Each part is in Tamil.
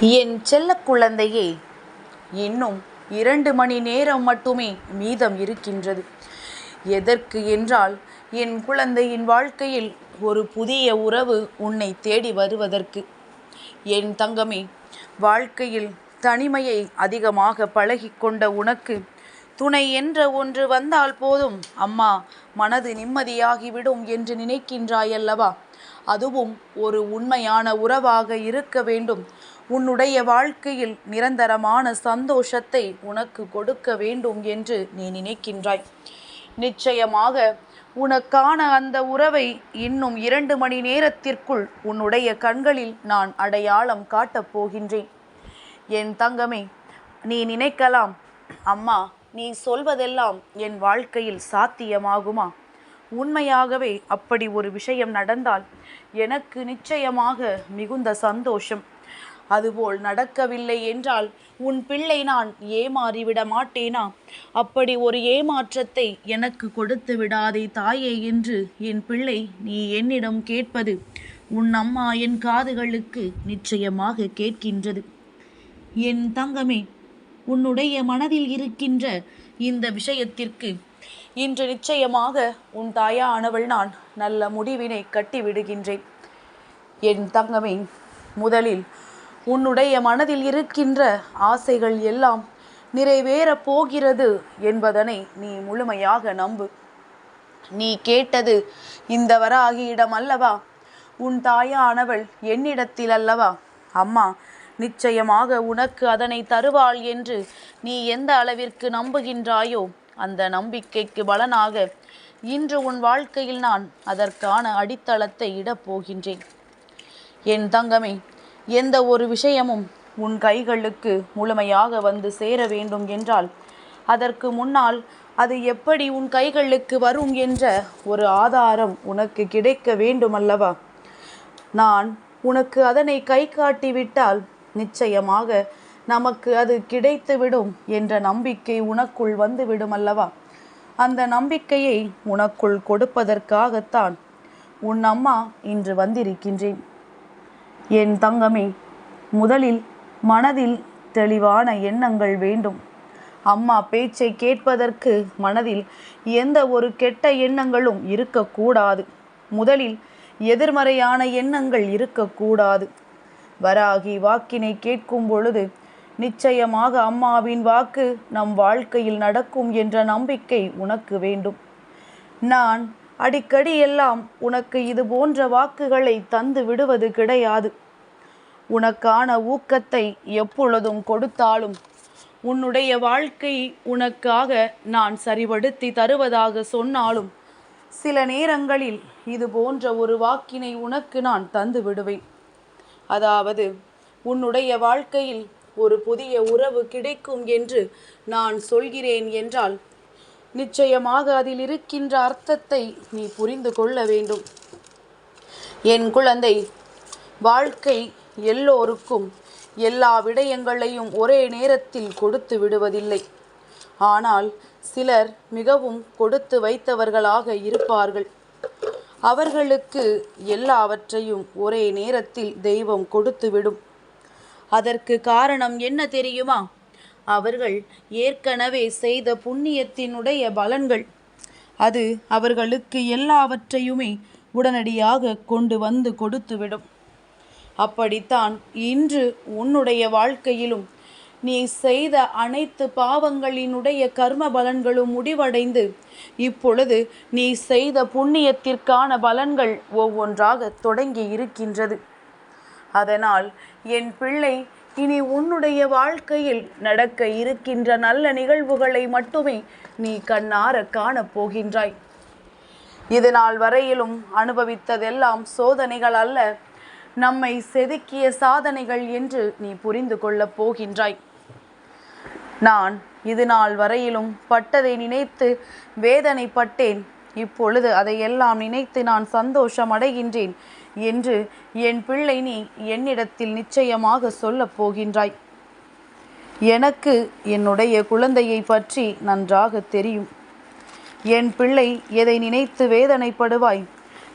என் செல்ல குழந்தையே இன்னும் இரண்டு மணி நேரம் மட்டுமே மீதம் இருக்கின்றது. எதற்கு என்றால் என் குழந்தையின் வாழ்க்கையில் ஒரு புதிய உறவு உன்னை தேடி வருவதற்கு. என் தங்கமே வாழ்க்கையில் தனிமையை அதிகமாக பழகிக்கொண்ட உனக்கு துணை என்ற ஒன்று வந்தால் போதும். அம்மா மனது நிம்மதியாகிவிடும் என்று நினைக்கின்றாயல்லவா? அதுவும் ஒரு உண்மையான உறவாக இருக்க வேண்டும். உன்னுடைய வாழ்க்கையில் நிரந்தரமான சந்தோஷத்தை உனக்கு கொடுக்க வேண்டும் என்று நீ நினைக்கின்றாய். நிச்சயமாக உனக்கான அந்த உறவை இன்னும் இரண்டு மணி நேரத்திற்குள் உன்னுடைய கண்களில் நான் அடையாளம் காட்டப் போகின்றேன். என் தங்கமே நீ நினைக்கலாம் அம்மா நீ சொல்வதெல்லாம் என் வாழ்க்கையில் சாத்தியமாகுமா? உண்மையாகவே அப்படி ஒரு விஷயம் நடந்தால் எனக்கு நிச்சயமாக மிகுந்த சந்தோஷம். அதுபோல் நடக்கவில்லை என்றால் உன் பிள்ளை நான் ஏமாறிவிட மாட்டேனா? அப்படி ஒரு ஏமாற்றத்தை எனக்கு கொடுத்து விடாதே தாயே என்று என் பிள்ளை நீ என்னிடம் கேட்பது உன் அம்மா என் காதுகளுக்கு நிச்சயமாக கேட்கின்றது. என் தங்கமே உன்னுடைய மனதில் இருக்கின்ற இந்த விஷயத்திற்கு இன்று நிச்சயமாக உன் தாயானவள் நான் நல்ல முடிவினை கட்டிவிடுகின்றேன். என் தங்கமே முதலில் உன்னுடைய மனதில் இருக்கின்ற ஆசைகள் எல்லாம் நிறைவேறப் போகிறது என்பதனை நீ முழுமையாக நம்பு. நீ கேட்டது இந்த வராகியிடம் அல்லவா? உன் தாயானவள் என்னிடத்தில் அல்லவா? அம்மா நிச்சயமாக உனக்கு அதனை தருவாள் என்று நீ எந்த அளவிற்கு நம்புகின்றாயோ அந்த நம்பிக்கைக்கு பலனாக இன்று உன் வாழ்க்கையில் நான் அதற்கான அடித்தளத்தை இடப் போகின்றேன். என் தங்கமே எந்த ஒரு விஷயமும் உன் கைகளுக்கு முழுமையாக வந்து சேர வேண்டும் என்றால் அதற்கு முன்னால் அது எப்படி உன் கைகளுக்கு வரும் என்ற ஒரு ஆதாரம் உனக்கு கிடைக்க வேண்டுமல்லவா? நான் உனக்கு அதனை கை காட்டிவிட்டால் நிச்சயமாக நமக்கு அது கிடைத்துவிடும் என்ற நம்பிக்கை உனக்குள் வந்துவிடும் அல்லவா அந்த நம்பிக்கையை உனக்குள் கொடுப்பதற்காகத்தான் உன் அம்மா இன்று வந்திருக்கின்றேன். என் தங்கமே முதலில் மனதில் தெளிவான எண்ணங்கள் வேண்டும். அம்மா பேச்சை கேட்பதற்கு மனதில் எந்த ஒரு கெட்ட எண்ணங்களும் இருக்கக்கூடாது. முதலில் எதிர்மறையான எண்ணங்கள் இருக்கக்கூடாது. வராகி வாக்கினை கேட்கும் பொழுது நிச்சயமாக அம்மாவின் வாக்கு நம் வாழ்க்கையில் நடக்கும் என்ற நம்பிக்கை உனக்கு வேண்டும். நான் அடிக்கடி எல்லாம் உனக்கு இது போன்ற வாக்குகளை தந்து விடுவது கிடையாது. உனக்கான ஊக்கத்தை எப்பொழுதும் கொடுத்தாலும் உன்னுடைய வாழ்க்கை உனக்காக நான் சரிபடுத்தி தருவதாக சொன்னாலும் சில நேரங்களில் இது போன்ற ஒரு வாக்கினை உனக்கு நான் தந்து விடுவேன். அதாவது உன்னுடைய வாழ்க்கையில் ஒரு புதிய உறவு கிடைக்கும் என்று நான் சொல்கிறேன் என்றால் நிச்சயமாக அதில் இருக்கின்ற அர்த்தத்தை நீ புரிந்து கொள்ள வேண்டும். என் குழந்தை வாழ்க்கை எல்லோருக்கும் எல்லா விடயங்களையும் ஒரே நேரத்தில் கொடுத்து விடுவதில்லை. ஆனால் சிலர் மிகவும் கொடுத்து வைத்தவர்களாக இருப்பார்கள். அவர்களுக்கு எல்லாவற்றையும் ஒரே நேரத்தில் தெய்வம் கொடுத்துவிடும். அதற்கு காரணம் என்ன தெரியுமா? அவர்கள் ஏற்கனவே செய்த புண்ணியத்தினுடைய பலன்கள். அது அவர்களுக்கு எல்லாவற்றையுமே உடனடியாக கொண்டு வந்து கொடுத்துவிடும். அப்படித்தான் இன்று உன்னுடைய வாழ்க்கையிலும் நீ செய்த அனைத்து பாவங்களினுடைய கர்ம பலன்களும் முடிவடைந்து இப்பொழுது நீ செய்த புண்ணியத்திற்கான பலன்கள் ஒவ்வொன்றாக தொடங்கி இருக்கின்றது. அதனால் என் பிள்ளை இனி உன்னுடைய வாழ்க்கையில் நடக்க இருக்கின்ற நல்ல நிகழ்வுகளை மட்டுமே நீ கண்ணார காணப் போகின்றாய். இது நாள் வரையிலும் அனுபவித்ததெல்லாம் சோதனைகள் அல்ல. நம்மை செதுக்கிய சாதனைகள் என்று நீ புரிந்து கொள்ளப் போகின்றாய். நான் இது நாள் வரையிலும் பட்டதை நினைத்து வேதனைப்பட்டேன். இப்பொழுது அதையெல்லாம் நினைத்து நான் சந்தோஷம் அடைகின்றேன் என்று என் பிள்ளை நீ என்னிடத்தில் நிச்சயமாக சொல்லப் போகின்றாய். எனக்கு என்னுடைய குழந்தையை பற்றி நன்றாக தெரியும். என் பிள்ளை எதை நினைத்து வேதனைப்படுவாய்?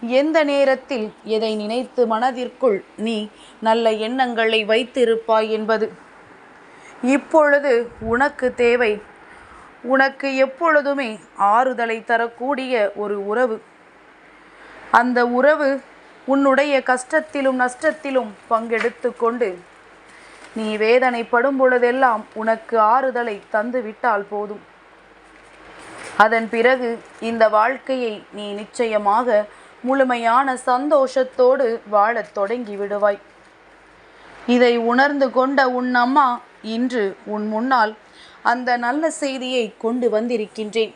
எந்த நேரத்தில் எதை நினைத்து மனதிற்குள் நீ நல்ல எண்ணங்களை வைத்திருப்பாய் என்பது? இப்பொழுது உனக்கு தேவை. உனக்கு எப்பொழுதுமே ஆறுதலை தரக்கூடிய ஒரு உறவு. அந்த உறவு உன்னுடைய கஷ்டத்திலும் நஷ்டத்திலும் பங்கெடுத்து கொண்டு நீ வேதனைப்படும் பொழுதெல்லாம் உனக்கு ஆறுதலை தந்து விட்டால் போதும். அதன் பிறகு இந்த வாழ்க்கையை நீ நிச்சயமாக முழுமையான சந்தோஷத்தோடு வாழத் தொடங்கி விடுவாய். இதை உணர்ந்து கொண்ட உன் அம்மா இன்று உன் முன்னால் அந்த நல்ல செய்தியை கொண்டு வந்திருக்கின்றேன்.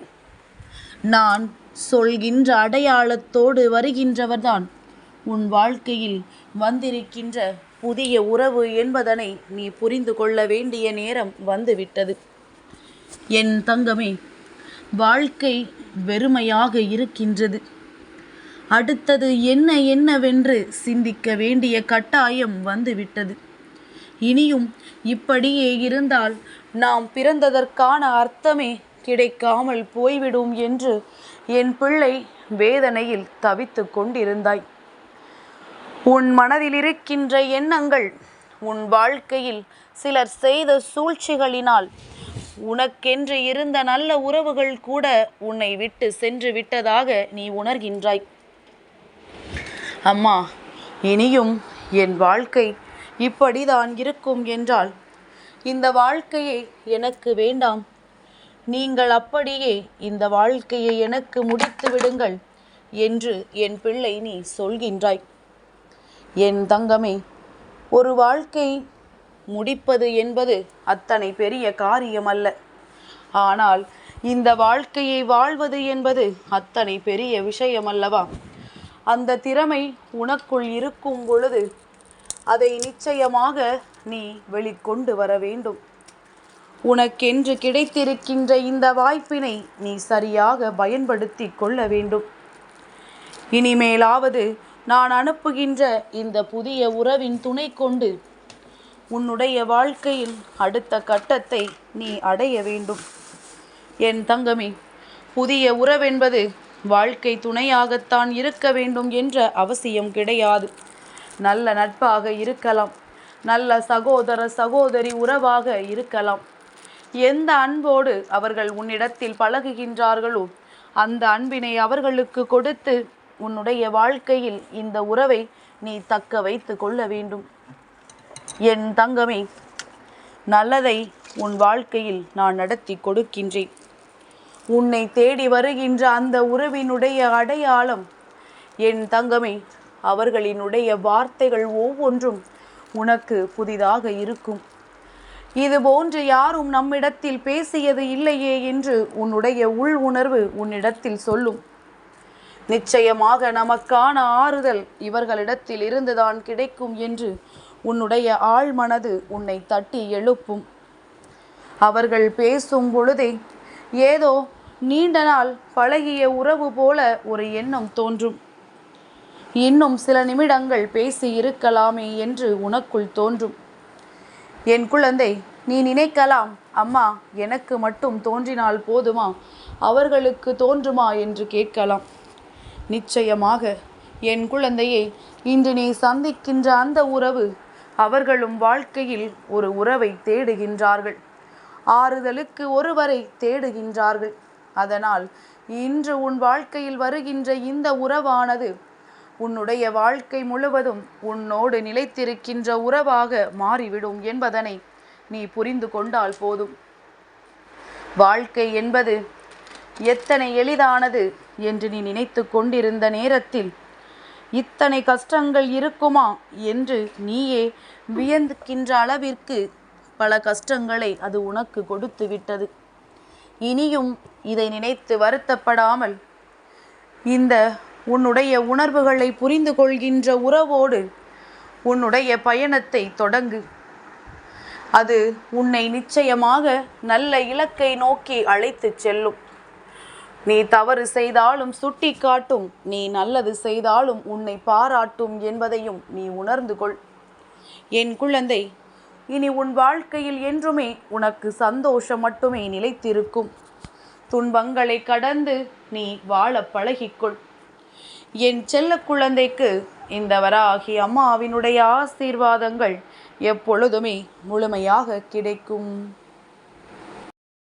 நான் சொல்கின்ற அடையாளத்தோடு வருகின்றவர்தான் உன் வாழ்க்கையில் வந்திருக்கின்ற புதிய உறவு என்பதனை நீ புரிந்து கொள்ள வேண்டிய நேரம் வந்துவிட்டது. என் தங்கமே வாழ்க்கை வெறுமையாக இருக்கின்றது. அடுத்தது என்ன என்னவென்று சிந்திக்க வேண்டிய கட்டாயம் வந்துவிட்டது. இனியும் இப்படியே இருந்தால் நாம் பிறந்ததற்கான அர்த்தமே கிடைக்காமல் போய்விடும் என்று என் பிள்ளை வேதனையில் தவித்து கொண்டிருந்தாய். உன் மனதில் இருக்கின்ற எண்ணங்கள் உன் வாழ்க்கையில் சிலர் செய்த சூழ்ச்சிகளினால் உனக்கென்று இருந்த நல்ல உறவுகள் கூட உன்னை விட்டு சென்று விட்டதாக நீ உணர்கின்றாய். அம்மா இனியும் என் வாழ்க்கை இப்படிதான் இருக்கும் என்றால் இந்த வாழ்க்கையை எனக்கு வேண்டாம். நீங்கள் அப்படியே இந்த வாழ்க்கையை எனக்கு முடித்து விடுங்கள் என்று என் பிள்ளை நீ சொல்கின்றாய். என் தங்கமே ஒரு வாழ்க்கை முடிப்பது என்பது அத்தனை பெரிய காரியம் அல்ல ஆனால் இந்த வாழ்க்கையை வாழ்வது என்பது அத்தனை பெரிய விஷயம் அல்லவா அந்த திறமை உனக்குள் இருக்கும் பொழுது அதை நிச்சயமாக நீ வெளிக்கொண்டு வர வேண்டும். உனக்கென்று கிடைத்திருக்கின்ற இந்த வாய்ப்பினை நீ சரியாக பயன்படுத்தி கொள்ள வேண்டும். இனிமேலாவது நான் அனுப்புகின்ற இந்த புதிய உறவின் துணை கொண்டு உன்னுடைய வாழ்க்கையில் அடுத்த கட்டத்தை நீ அடைய வேண்டும். என் தங்கமே புதிய உறவென்பது வாழ்க்கை துணையாகத்தான் இருக்க வேண்டும் என்ற அவசியம் கிடையாது. நல்ல நட்பாக இருக்கலாம். நல்ல சகோதர சகோதரி உறவாக இருக்கலாம். எந்த அன்போடு அவர்கள் உன்னிடத்தில் பழகுகின்றார்களோ அந்த அன்பினை அவர்களுக்கு கொடுத்து உன்னுடைய வாழ்க்கையில் இந்த உறவை நீ தக்க வைத்து கொள்ள வேண்டும். என் தங்கமே நல்லதை உன் வாழ்க்கையில் நான் நடத்தி கொடுக்கின்றேன். உன்னை தேடி வருகின்ற அந்த உறவினுடைய அடையாளம் என் தங்கமே அவர்களினுடைய வார்த்தைகள் ஒவ்வொன்றும் உனக்கு புதிதாக இருக்கும். இது போன்று யாரும் நம்மிடத்தில் பேசியது இல்லையே என்று உன்னுடைய உள் உணர்வு உன்னிடத்தில் சொல்லும். நிச்சயமாக நமக்கான ஆறுதல் இவர்களிடத்தில் இருந்துதான் கிடைக்கும் என்று உன்னுடைய ஆழ்மனது உன்னை தட்டி எழுப்பும். அவர்கள் பேசும் பொழுதே ஏதோ நீண்ட நாள் பழகிய உறவு போல ஒரு எண்ணம் தோன்றும். இன்னும் சில நிமிடங்கள் பேசி இருக்கலாமே என்று உனக்குள் தோன்றும். என் குழந்தை நீ நினைக்கலாம் அம்மா எனக்கு மட்டும் தோன்றினால் போதுமா? அவர்களுக்கு தோன்றுமா என்று கேட்கலாம். நிச்சயமாக. என் குழந்தையை இன்று நீ சந்திக்கின்ற அந்த உறவு அவர்களும் வாழ்க்கையில் ஒரு உறவை தேடுகின்றார்கள். ஆறுதலுக்கு ஒருவரை தேடுகின்றார்கள். அதனால் இன்று உன் வாழ்க்கையில் வருகின்ற இந்த உறவானது உன்னுடைய வாழ்க்கை முழுவதும் உன்னோடு நிலைத்திருக்கின்ற உறவாக மாறிவிடும் என்பதனை நீ புரிந்து கொண்டால் போதும். வாழ்க்கை என்பது எத்தனை எளிதானது என்று நீ நினைத்து கொண்டிருந்த நேரத்தில் இத்தனை கஷ்டங்கள் இருக்குமா என்று நீயே வியந்துக்கின்ற அளவிற்கு பல கஷ்டங்களை அது உனக்கு கொடுத்து விட்டது. இனியும் இதை நினைத்து வருத்தப்படாமல் இந்த உன்னுடைய உணர்வுகளை புரிந்து கொள்கின்ற உறவோடு உன்னுடைய பயணத்தை தொடங்கு. அது உன்னை நிச்சயமாக நல்ல இலக்கை நோக்கி அழைத்துச் செல்லும். நீ தவறு செய்தாலும் சுட்டி காட்டும் நீ நல்லது செய்தாலும் உன்னை பாராட்டும் என்பதையும் நீ உணர்ந்து கொள். என் குழந்தை இனி உன் வாழ்க்கையில் என்றுமே உனக்கு சந்தோஷம் மட்டுமே நிலைத்திருக்கும். துன்பங்களை கடந்து நீ வாழ பழகிக்கொள். என் செல்ல குழந்தைக்கு இந்த வராகி அம்மாவினுடைய ஆசீர்வாதங்கள் எப்பொழுதுமே முழுமையாக கிடைக்கும்.